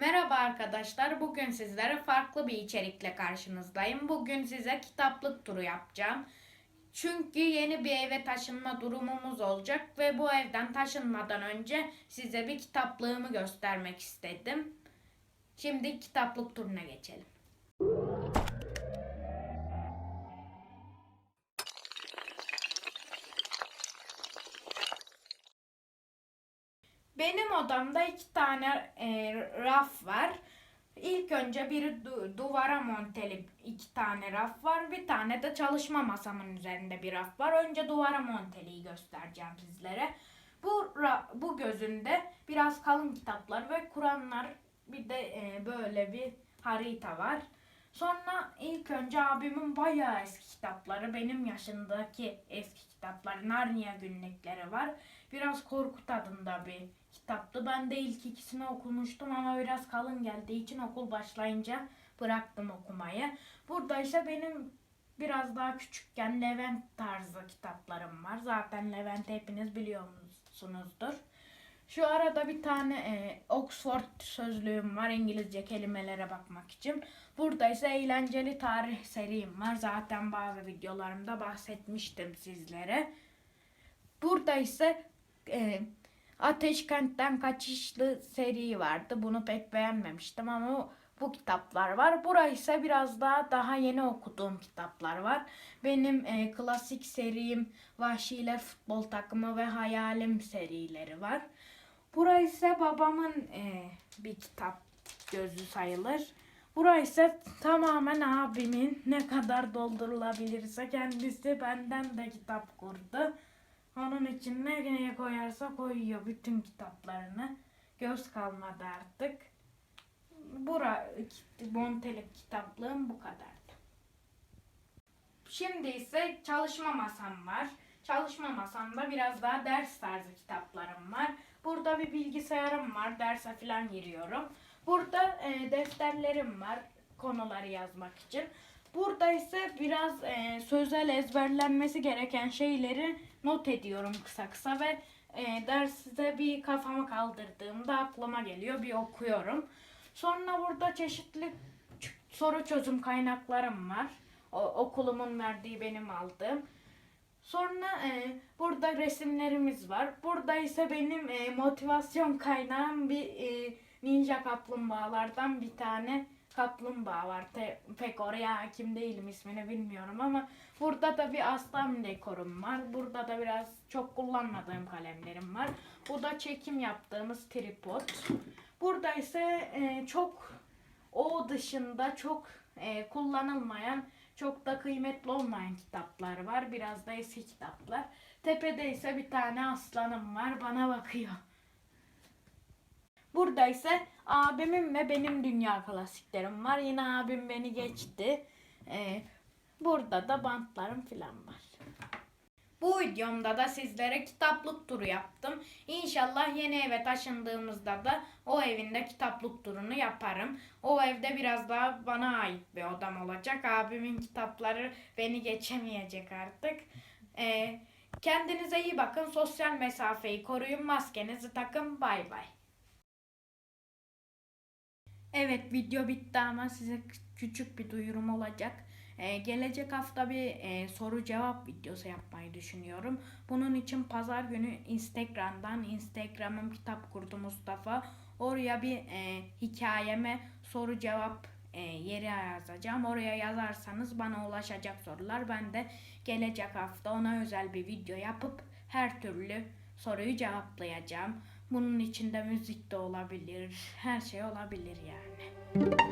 Merhaba arkadaşlar. Bugün sizlere farklı bir içerikle karşınızdayım. Bugün size kitaplık turu yapacağım. Çünkü yeni bir eve taşınma durumumuz olacak ve bu evden taşınmadan önce size bir kitaplığımı göstermek istedim. Şimdi kitaplık turuna geçelim. Benim odamda iki tane e, raf var. İlk önce bir du- duvara monteli iki tane raf var. Bir tane de çalışma masamın üzerinde bir raf var. Önce duvara monteliyi göstereceğim sizlere. Bu bu gözünde biraz kalın kitaplar ve Kur'anlar bir de e, böyle bir harita var. Sonra ilk önce abimin bayağı eski kitapları, benim yaşındaki eski kitapları, Narnia günlükleri var. Biraz korku tadında bir kitaptı. Ben de ilk ikisini okumuştum ama biraz kalın geldiği için okul başlayınca bıraktım okumayı. Burada ise benim biraz daha küçükken Levent tarzı kitaplarım var. Zaten Levent hepiniz biliyorsunuzdur. Şu arada bir tane e, Oxford sözlüğüm var İngilizce kelimelere bakmak için. Burada ise eğlenceli tarih serim var. Zaten bazı videolarımda bahsetmiştim sizlere. Burada ise e, Ateş Kent'ten Kaçışlı seri vardı. Bunu pek beğenmemiştim ama bu kitaplar var. Burası ise biraz daha daha yeni okuduğum kitaplar var. Benim e, klasik serim Vahşiler Futbol Takımı ve Hayalim serileri var. Burası ise babamın e, bir kitap gözü sayılır. Burası ise tamamen abimin ne kadar doldurulabilirse kendisi benden de kitap kurdu. Onun için nereye koyarsa koyuyor bütün kitaplarını. Göz kalmadı artık. Bura Montelik kitaplığım bu kadardı. Şimdi ise çalışma masam var. Çalışma masamda biraz daha ders tarzı kitaplarım var. Burada bir bilgisayarım var. Derse falan giriyorum. Burada e, defterlerim var konuları yazmak için. Burada ise biraz e, sözel ezberlenmesi gereken şeyleri not ediyorum kısa kısa ve e, derste bir kafamı kaldırdığımda aklıma geliyor bir okuyorum. Sonra burada çeşitli soru çözüm kaynaklarım var. O, okulumun verdiği benim aldığım. Sonra e, burada resimlerimiz var. Burada ise benim e, motivasyon kaynağım bir e, ninja kaplumbağalardan bir tane kaplumbağa var. Te- pek oraya hakim değilim ismini bilmiyorum ama burada da bir aslan dekorum var. Burada da biraz çok kullanmadığım kalemlerim var. Bu da çekim yaptığımız tripod. Burada ise e, çok dışında çok e, kullanılmayan, çok da kıymetli olmayan kitaplar var. Biraz da eski kitaplar. Tepede ise bir tane aslanım var. Bana bakıyor. Burada ise abimin ve benim dünya klasiklerim var. Yine abim beni geçti. Ee, burada da bantlarım falan var. Bu videomda da sizlere kitaplık turu yaptım. İnşallah yeni eve taşındığımızda da o evinde kitaplık turunu yaparım. O evde biraz daha bana ait bir odam olacak. Abimin kitapları beni geçemeyecek artık. Ee, kendinize iyi bakın. Sosyal mesafeyi koruyun. Maskenizi takın. Bay bay. Evet video bitti ama size kü- küçük bir duyurum olacak. Ee, gelecek hafta bir e, soru cevap videosu yapmayı düşünüyorum. Bunun için pazar günü Instagram'dan Instagram'ım kitap kurdu Mustafa. Oraya bir e, hikayeme soru cevap e, yeri yazacağım. Oraya yazarsanız bana ulaşacak sorular. Ben de gelecek hafta ona özel bir video yapıp her türlü soruyu cevaplayacağım. Bunun içinde müzik de olabilir. Her şey olabilir yani.